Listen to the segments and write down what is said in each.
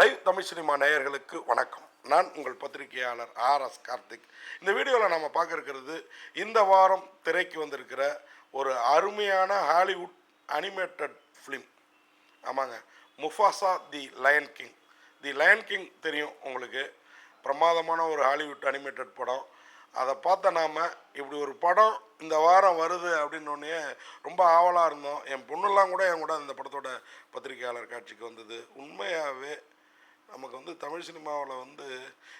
Live Tamil cinema நேயர்களுக்கு வணக்கம். நான் உங்கள் பத்திரிகையாளர் ஆர் எஸ் கார்த்திக். இந்த வீடியோவில் நம்ம பார்க்க இருக்கிறது இந்த வாரம் திரைக்கு வந்திருக்கிற ஒரு அருமையான ஹாலிவுட் அனிமேட்டட் ஃபிலிம் ஆமாங்க. Mufasa the lion king. The lion king தெரியும் உங்களுக்கு. பிரமாதமான ஒரு ஹாலிவுட் அனிமேட்டட் படம். அதை பார்த்த நாம் இப்படி ஒரு படம் இந்த வாரம் வருது அப்படின்னோடனே ரொம்ப ஆவலாக இருந்தோம். என் பொண்ணுலாம் கூட என் கூட இந்த படத்தோட பத்திரிகையாளர் காட்சிக்கு வந்தது. உண்மையாகவே நமக்கு வந்து தமிழ் சினிமாவில் வந்து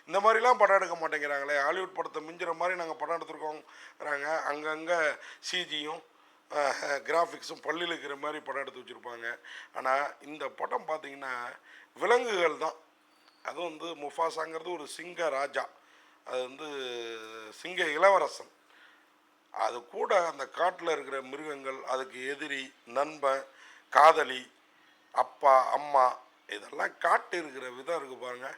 இந்த மாதிரிலாம் படம் எடுக்க மாட்டேங்கிறாங்களே. ஹாலிவுட் படத்தை மிஞ்சுற மாதிரி நாங்கள் படம் எடுத்திருக்கோங்கிறாங்க. அங்கங்கே சிஜியும் கிராஃபிக்ஸும் பள்ளியில் இருக்கிற மாதிரி படம் எடுத்து வச்சுருப்பாங்க. ஆனால் இந்த படம் பார்த்தீங்கன்னா விலங்குகள் தான். அதுவும் வந்து முஃபாசாங்கிறது ஒரு சிங்க ராஜா. அது வந்து சிங்க இளவரசன். அது கூட அந்த காட்டில் இருக்கிற மிருகங்கள் அதுக்கு எதிரி நண்பன் காதலி அப்பா அம்மா இதெல்லாம் காட்டு இருக்கிற விதம் இருக்குது பாருங்க.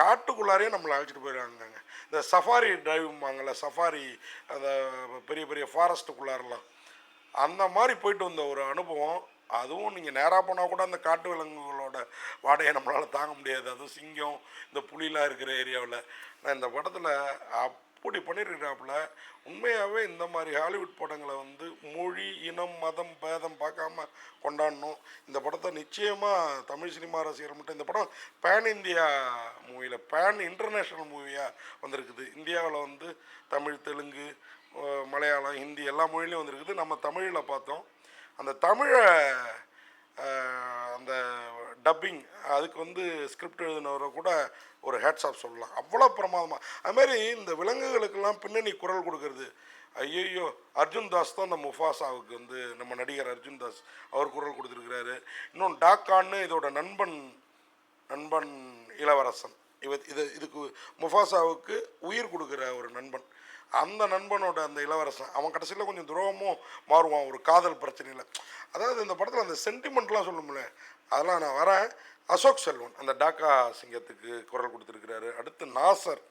காட்டுக்குள்ளாரே நம்மளை அழைச்சிட்டு போயிடுறாங்க இந்த சஃபாரி டிரைவ்மாங்கள்ல சஃபாரி அந்த பெரிய பெரிய ஃபாரஸ்ட்டுக்குள்ளாரெல்லாம் அந்த மாதிரி போயிட்டு வந்த ஒரு அனுபவம். அதுவும் நீங்கள் நேராக போனால் கூட அந்த காட்டு விலங்குகளோட வாடகையை நம்மளால் தாங்க முடியாது. அதுவும் சிங்கம் இந்த புலிலாம் இருக்கிற ஏரியாவில் நான் இந்த படத்தில் இப்படி பண்ணியிருக்கிறாப்புல உண்மையாகவே இந்த மாதிரி ஹாலிவுட் படங்களை வந்து மொழி இனம் மதம் பேதம் பார்க்காம கொண்டாடணும். இந்த படத்தை நிச்சயமாக தமிழ் சினிமா ரசிகர் மட்டும் இந்த படம் பேன் இந்தியா மூவியில் பேன் இன்டர்நேஷ்னல் மூவியாக வந்திருக்குது. இந்தியாவில் வந்து தமிழ் தெலுங்கு மலையாளம் ஹிந்தி எல்லா மொழியிலையும் வந்திருக்குது. நம்ம தமிழில் பார்த்தோம். அந்த தமிழை டப்பிங் அதுக்கு வந்து ஸ்கிரிப்ட் எழுதினவரை கூட ஒரு ஹேட்ஸ் ஆஃப் சொல்லலாம். அவ்வளோ பிரமாதமாக அதுமாரி இந்த விலங்குகளுக்கெல்லாம் பின்னணி குரல் கொடுக்கறது. ஐயையோ அர்ஜுன் தாஸ் தான் இந்த முஃபாசாவுக்கு வந்து நம்ம நடிகர் அர்ஜுன் தாஸ் அவர் குரல் கொடுத்துருக்கிறாரு. இன்னொன்று டாக்கான்னு இதோட நண்பன் நண்பன் இளவரசன். இவ இது இதுக்கு முஃபாசாவுக்கு உயிர் கொடுக்குற ஒரு நண்பன். அந்த நண்பனோட அந்த இளவரசன் அவன் கடைசியில் கொஞ்சம் துரோகமும் மாறுவான் ஒரு காதல் பிரச்சனையில். அதாவது இந்த படத்தில் அந்த சென்டிமெண்ட்லாம் சொல்லும்ல அதெல்லாம் நான் வரேன். அசோக் செல்வன் அந்த டாக்கா சிங்கத்துக்கு குரல் கொடுத்துருக்கிறாரு. அடுத்து நாசர்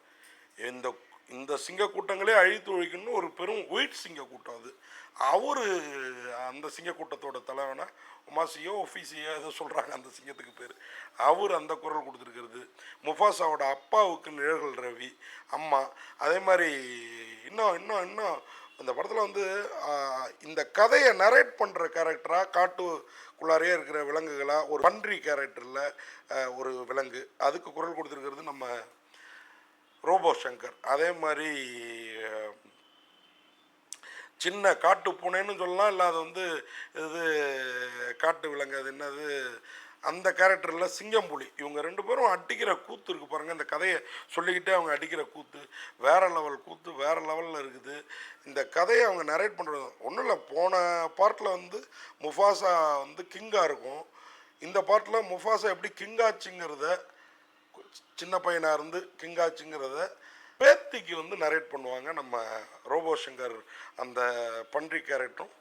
இந்த இந்த சிங்க கூட்டங்களே அழித்து ஒழிக்கணும்னு ஒரு பெரும் ஒயிட் சிங்க கூட்டம் அது. அவர் அந்த சிங்க கூட்டத்தோட தலைவனா உமாசியோ ஒஃபீசியோ ஏதோ சொல்கிறாங்க அந்த சிங்கத்துக்கு பேர். அவர் அந்த குரல் கொடுத்துருக்கிறது. முஃபாசாவோட அப்பாவுக்கு நிழல்கள் ரவி அம்மா. அதே மாதிரி இன்னும் இன்னும் இன்னும் அந்த படத்தில் வந்து இந்த கதையை நரேட் பண்ணுற கேரக்டராக காட்டுக்குள்ளாரே இருக்கிற விலங்குகளாக ஒரு பன்றி கேரக்டரில் ஒரு விலங்கு. அதுக்கு குரல் கொடுத்துருக்கிறது நம்ம ரோபோ சங்கர். அதே மாதிரி சின்ன காட்டு பூனைன்னு சொல்லலாம் இல்லை அது வந்து இது காட்டு விலங்கு அது என்னது அந்த கேரக்டரில் சிங்கம்புலி. இவங்க ரெண்டு பேரும் அடிக்கிற கூத்து இருக்குது பாருங்கள் இந்த கதையை சொல்லிக்கிட்டே அவங்க அடிக்கிற கூத்து வேறு லெவல் கூத்து வேறு லெவலில் இருக்குது. இந்த கதையை அவங்க நரேட் பண்ணுறது ஒன்றும் இல்லை போன பார்ட்டில் வந்து முஃபாசா வந்து கிங்காக இருக்கும். இந்த பார்ட்டில் முஃபாசா எப்படி கிங்காச்சுங்கிறத சின்ன பையனாக இருந்து கிங்காச்சுங்கிறத பேத்திக்கு வந்து நரேட் பண்ணுவாங்க. நம்ம ரோபோ சங்கர் அந்த பன்றி கேரக்டரும்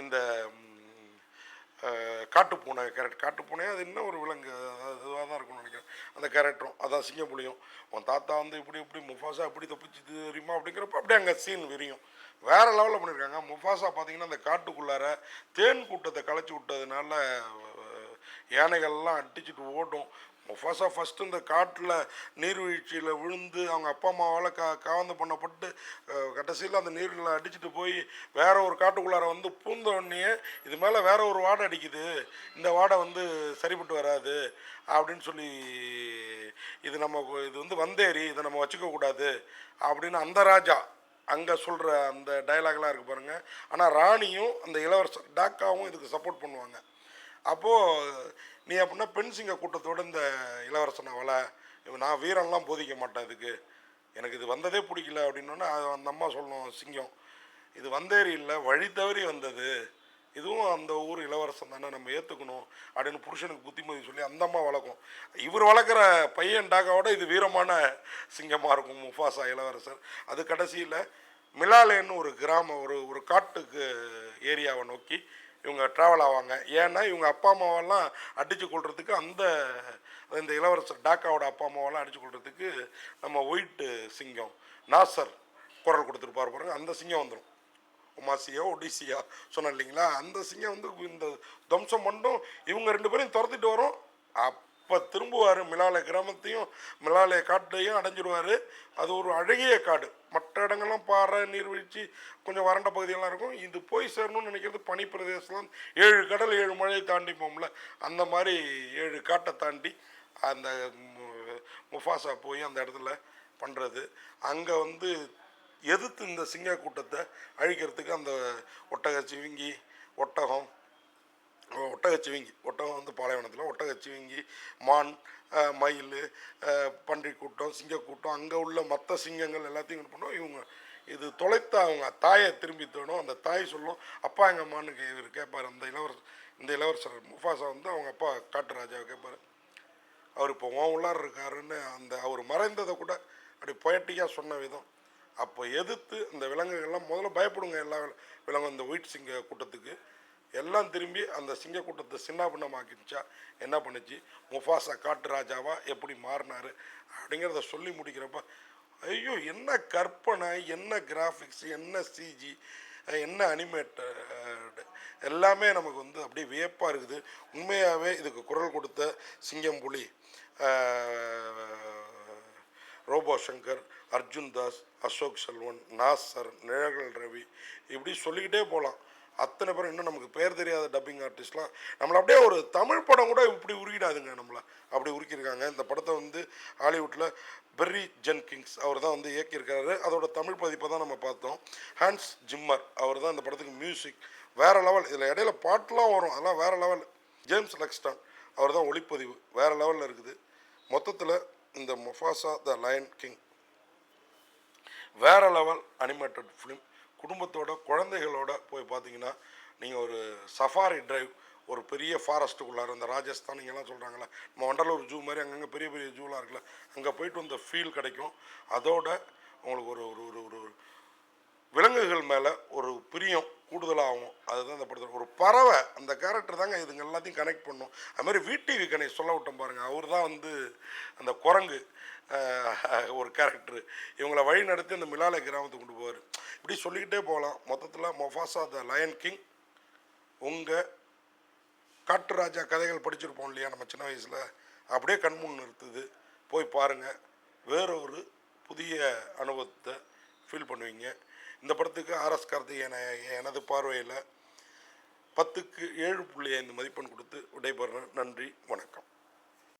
இந்த காட்டுப்பூனை கேரக்டர் காட்டுப்பூனை அது என்ன ஒரு விலங்கு. இதுவாக தான் இருக்கும்னு நினைக்கிறேன். அந்த கேரக்டரும் அதான் சிங்கப்புலியும் உன் தாத்தா வந்து இப்படி இப்படி முஃபாசா இப்படி தப்பிச்சு தெரியுமா? அப்படிங்கிறப்ப அப்படியே அங்கே சீன் விரியும். வேற லெவலில் பண்ணியிருக்காங்க முஃபாசா பார்த்தீங்கன்னா அந்த காட்டுக்குள்ளார தேன் கூட்டத்தை களைச்சி விட்டதுனால யானைகள்லாம் அடிச்சுட்டு ஓடும். முஃபாசா ஃபஸ்ட்டு இந்த காட்டில் நீர்வீழ்ச்சியில் விழுந்து அவங்க அப்பா அம்மாவால் கா காவந்து பண்ணப்பட்டு கடைசியில் அந்த நீரில் அடிச்சுட்டு போய் வேற ஒரு காட்டுக்குள்ளார வந்து பூந்த உடனே இது மேலே வேற ஒரு வாடை அடிக்குது இந்த வாடை வந்து சரிப்பட்டு வராது அப்படின்னு சொல்லி இது நம்ம இது வந்து வந்தேரி இதை நம்ம வச்சுக்கக்கூடாது அப்படின்னு அந்த ராஜா அங்கே சொல்கிற அந்த டயலாக்லாம் இருக்குது பாருங்கள் ஆனால் ராணியும் அந்த இளவரசர் டாக்காவும் இதுக்கு சப்போர்ட் பண்ணுவாங்க. அப்போது நீ அப்படின்னா பெண் சிங்க கூட்டத்தோடு இந்த இளவரசனை வள. நான் வீரன்லாம் போதிக்க மாட்டேன் இதுக்கு. எனக்கு இது வந்ததே பிடிக்கல அப்படின்னோடனே அந்த அம்மா சொல்லணும் சிங்கம். இது வந்தேரி இல்லை வழி தவறி வந்தது. இதுவும் அந்த ஊர் இளவரசன் தானே நம்ம ஏற்றுக்கணும் அப்படின்னு புருஷனுக்கு புத்திமதி சொல்லி அந்த அம்மா வளர்க்கும். இவர் வளர்க்குற பையன் டாக்காவோட இது வீரமான சிங்கமாக இருக்கும் முஃபாசா இளவரசர். அது கடைசியில் மிலாலேன்னு ஒரு கிராமம் ஒரு ஒரு காட்டுக்கு ஏரியாவை நோக்கி இவங்க ட்ராவல் ஆவாங்க. ஏன்னா இவங்க அப்பா அம்மாவெல்லாம் அடித்து கொள்றதுக்கு அந்த இந்த இளவரசர் டாக்காவோட அப்பா அம்மாவெல்லாம் அடித்து கொள்றதுக்கு நம்ம ஒயிட்டு சிங்கம் நாசர் குரல் கொடுத்துருப்பார் பாருங்க. அந்த சிங்கம் வந்துடும் உமாசியோ ஒடிசியா சொன்னேன் இல்லைங்களா? அந்த சிங்கம் வந்து இந்த தம்சம் மட்டும் இவங்க ரெண்டு பேரையும் துரத்திட்டு வரும். அப் இப்போ திரும்புவார். மிலாலய கிராமத்தையும் மிலாலய காட்டையும் அடைஞ்சிடுவார் அது ஒரு அழகிய காடு. மற்ற இடங்கள்லாம் பாறை நீர்வீழ்ச்சி கொஞ்சம் வறண்ட பகுதியெல்லாம் இருக்கும். இது போய் சேரணும்னு நினைக்கிறது பனி பிரதேசம் ஏழு கடல் ஏழு மழையை தாண்டி போகும்ல அந்த மாதிரி ஏழு காட்டை தாண்டி அந்த முஃபாசா போய் அந்த இடத்துல பண்ணுறது அங்கே வந்து எதிர்த்து இந்த சிங்க கூட்டத்தை அழிக்கிறதுக்கு அந்த ஒட்டகச்சிவிங்கி ஒட்டகம் ஒட்டகச்சிவிங்கி ஒட்டகம் வந்து பாலைவனத்தில் ஒட்டகச்சிவிங்கி மான் மயில் பன்றி கூட்டம் சிங்கக்கூட்டம் அங்கே உள்ள மற்ற சிங்கங்கள் எல்லாத்தையும் இது பண்ணுவோம் இவங்க இது தொலைத்த அவங்க தாயை திரும்பி தேடும் அந்த தாய் சொல்லும் அப்பா எங்கள் மானுக்கு இவர் கேட்பார் அந்த இளவரசர் இந்த இளவரசர் முஃபாசா வந்து அவங்க அப்பா காட்டு ராஜாவை கேட்பார் அவர் இப்போ உன் உள்ளார் இருக்காருன்னு அந்த அவர் மறைந்ததை கூட அப்படி பொயட்டிக்காக சொன்ன விதம். அப்போ எதிர்த்து இந்த விலங்குகள்லாம் முதல்ல பயப்படுங்க எல்லா விலங்கு விலங்கும் இந்த ஒயிட் சிங்க கூட்டத்துக்கு. எல்லாம் திரும்பி அந்த சிங்க கூட்டத்தை சின்ன என்ன பண்ணுச்சு? முஃபாசா காட்டு ராஜாவா? எப்படி மாறினாரு? அப்படிங்கிறத சொல்லி முடிக்கிறப்ப ஐயோ என்ன கற்பனை என்ன கிராஃபிக்ஸ் என்ன சிஜி என்ன அனிமேட்ட எல்லாமே நமக்கு வந்து அப்படியே வியப்பாக இருக்குது. உண்மையாகவே இதுக்கு குரல் கொடுத்த சிங்கம் புலி ரோபோ சங்கர் அர்ஜுன் தாஸ் அசோக் செல்வன் நாசர் நிழகல் ரவி இப்படி சொல்லிக்கிட்டே போகலாம் அத்தனை பேரும் இன்னும் நமக்கு பேர் தெரியாத டப்பிங் ஆர்டிஸ்ட்லாம் நம்மளை அப்படியே ஒரு தமிழ் படம் கூட இப்படி உருகிடாதுங்க நம்மளை. அப்படி உருக்கியிருக்காங்க. இந்த படத்தை வந்து ஹாலிவுட்டில் பெர்ரி ஜென் கிங்ஸ் அவர் தான் வந்து இயக்கியிருக்காரு. அதோட தமிழ் பதிப்பை தான் நம்ம பார்த்தோம். ஹான்ஸ் ஜிம்மர் அவர் தான் இந்த படத்துக்கு மியூசிக் வேறு லெவல் இதில் இடையில பாட்டுலாம் வரும். அதெல்லாம் வேற லெவல் ஜேம்ஸ் லக்ஸ்டான் அவர் தான் ஒளிப்பதிவு வேற லெவலில் இருக்குது. மொத்தத்தில் இந்த மொஃபாசா த லயன் கிங் வேற லெவல் அனிமேட்டட் ஃபிலிம் குடும்பத்தோட குழந்தைகளோட போய் பார்த்தீங்கன்னா நீங்கள் ஒரு சஃபாரி டிரைவ் ஒரு பெரிய ஃபாரஸ்ட்டுக்குள்ளார இந்த ராஜஸ்தான் இங்கெல்லாம் சொல்கிறாங்களே நம்ம வண்டலூர் ஜூ மாதிரி அங்கங்கே பெரிய பெரிய ஜூலாம் இருக்குல்ல அங்கே போயிட்டு வந்த ஃபீல் கிடைக்கும். அதோட உங்களுக்கு ஒரு ஒரு ஒரு ஒரு ஒரு விலங்குகள் மேலே ஒரு பிரியம் கூடுதலாகும். அதுதான் இந்த படத்தில். ஒரு பறவை அந்த கேரக்டர் தாங்க இதுங்க எல்லாத்தையும் கனெக்ட் பண்ணும். அதுமாதிரி விடிவி கணை சொல்ல விட்டோம் பாருங்கள் அவர் தான் வந்து அந்த குரங்கு ஒரு கேரக்டர் இவங்களை வழி நடத்தி அந்த மிலாலை கிராமத்துக்கு கொண்டு போவார். இப்படி சொல்லிக்கிட்டே போகலாம். மொத்தத்தில் மொஃபாசா த லயன் கிங் உங்கள் காட்டு ராஜா கதைகள் படிச்சிருப்போம் இல்லையா நம்ம சின்ன வயசில்? அப்படியே கண்முன் நிறுத்துது. போய் பாருங்கள் வேறொரு புதிய அனுபவத்தை ஃபீல் பண்ணுவீங்க. இந்த படத்துக்கு ஆர்எஸ் கார்த்திகேயன எனது பார்வையில் பத்துக்கு ஏழு புள்ளி ஐந்து மதிப்பெண் கொடுத்து விடைபெறுறேன் நன்றி வணக்கம்.